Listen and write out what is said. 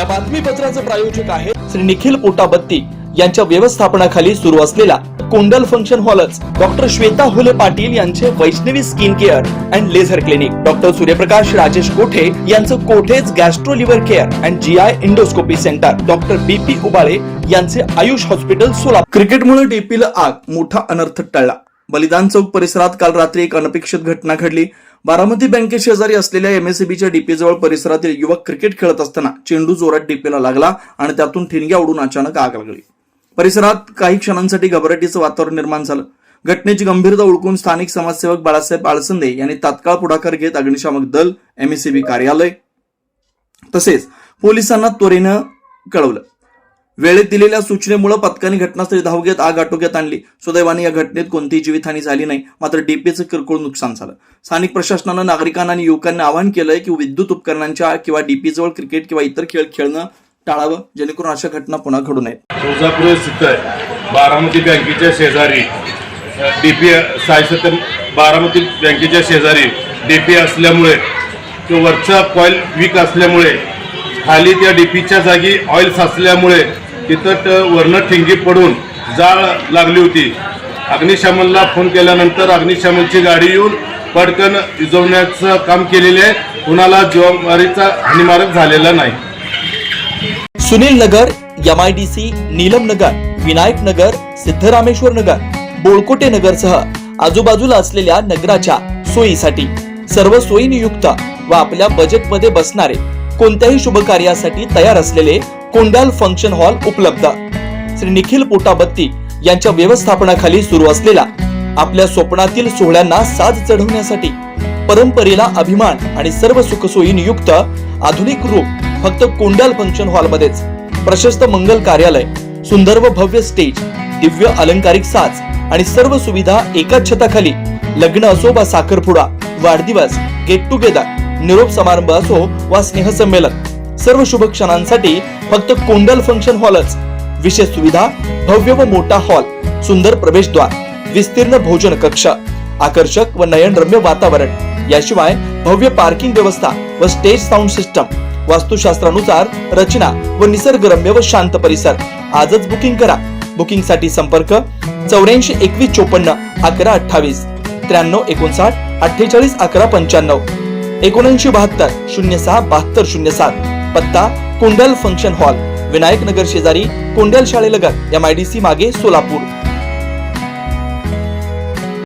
या बातमीपत्राचं प्रायोजक आहे श्री निखिल पोटाबत्ती यांच्या व्यवस्थापनाखाली सुरू असलेला कोंडल फंक्शन हॉलच डॉक्टर श्वेता हुले पाटील यांचे Vaishnavi skin care and laser clinic. Doctor Suryaprakash Rajesh Kothe यांचं Kothe's gastro liver care and G I endoscopy centre. Doctor B P Ubale यांचे आयुष हॉस्पिटल सोलापूर. क्रिकेटमुळे डीपीला आग मोठा अनर्थ टळला. बलिदान चौक परिसरात काल रात्री एक अनपेक्षित घटना घडली. बारामती बँके शेजारी असलेल्या एमएससीबीच्या डीपी जवळ परिसरातील युवक क्रिकेट खेळत असताना चेंडू जोरात डीपीला लागला आणि त्यातून ठिणग्या उडून अचानक आग लागली. परिसरात काही क्षणांसाठी घबराटीचं वातावरण निर्माण झालं. घटनेची गंभीरता ओळखून स्थानिक समाजसेवक बाळासाहेब आळसंदे यांनी तात्काळ पुढाकार घेत अग्निशामक दल एमएससीबी कार्यालय तसेच पोलिसांना त्वरेनं कळवलं. वेळेत दिलेल्या सूचनेमुळे पथकाने घटनास्थळी धाव घेत आग आटोक्यात आणली. सुदैवाने या घटनेत कोणतीही जीवितहानी झाली नाही. मात्र डीपीचं किरकोळ नुकसान झालं. स्थानिक प्रशासनानं नागरिकांना आणि युवकांना आवाहन केलंय की विद्युत उपकरणांच्या किंवा डीपी जवळ क्रिकेट किंवा इतर खेळ खेळणं टाळावं जेणेकरून अशा घटना पुन्हा घडू नयेत. तुळजापूर स्थित बारामती बँकेच्या शेजारी डीपी बारामती बँकेच्या शेजारी डीपी असल्यामुळे तो वरचा कॉईल वीक असल्यामुळे खाली त्या डीपीच्या जागी ऑइल साचल्यामुळे तिथं वरनं ठिंगी पडून जाळ लागली होती. अग्निशमनला फोन केल्यानंतर अग्निशमनची गाडी येऊन पटकन विजवण्याचं काम केलेले आहे. कुणाला जीवमारीचा हानिमारक झालेला नाही. Sunil Nagar M I D C Neelam Nagar Vinayak Nagar Siddharameshwar Nagar Bolkote नगरसह आजूबाजूला असलेल्या नगराच्या सोयीसाठी सर्व सोयीनियुक्त व आपल्या बजेटमध्ये बसणारे कोणत्याही शुभ कार्यासाठी तयार असलेले कोंडाल फंक्शन हॉल उपलब्ध. श्री निखिल पोटाबत्ती यांच्या व्यवस्थापनाखाली सुरू असलेला आपल्या स्वप्नातील सोहळ्यांना साज चढवण्यासाठी परंपरेला अभिमान आणि सर्व सुखसोयी युक्त आधुनिक रूप फक्त कोंडाल फंक्शन हॉलमध्येच. प्रशस्त मंगल कार्यालय सुंदर व भव्य स्टेज दिव्य अलंकारिक साज आणि सर्व सुविधा एकाच छताखाली लग्न असो वा साखरपुडा वाढदिवस गेट टुगेदर निरोप समारंभ असो वा स्नेहसंमेलन सर्व शुभ क्षणांसाठी फक्त कोंडल फंक्शन हॉलच विशेष सुविधा भव्य व मोठा हॉल सुंदर प्रवेशद्वार विस्तीर्ण भोजन कक्ष आकर्षक व नयनरम्य वातावरण. याशिवाय भव्य पार्किंग व्यवस्था व स्टेज साऊंड सिस्टम वास्तुशास्त्रानुसार रचना व निसर्गरम्य व शांत परिसर. आजच बुकिंग करा. बुकिंगसाठी संपर्क चौऱ्याऐंशी एकवीस चोपन्न अकरा अठ्ठावीस त्र्याण्णव एकोणसाठ अठ्ठेचाळीस अकरा पंच्याण्णव. एकोणऐंशी बहात्तर शून्य सहा बहात्तर शून्य सात. पत्ता कोंडल फंक्शन हॉल. विनायक नगर शेजारी कोंडल शाळेलगत एम आय डी सी मागे सोलापूर.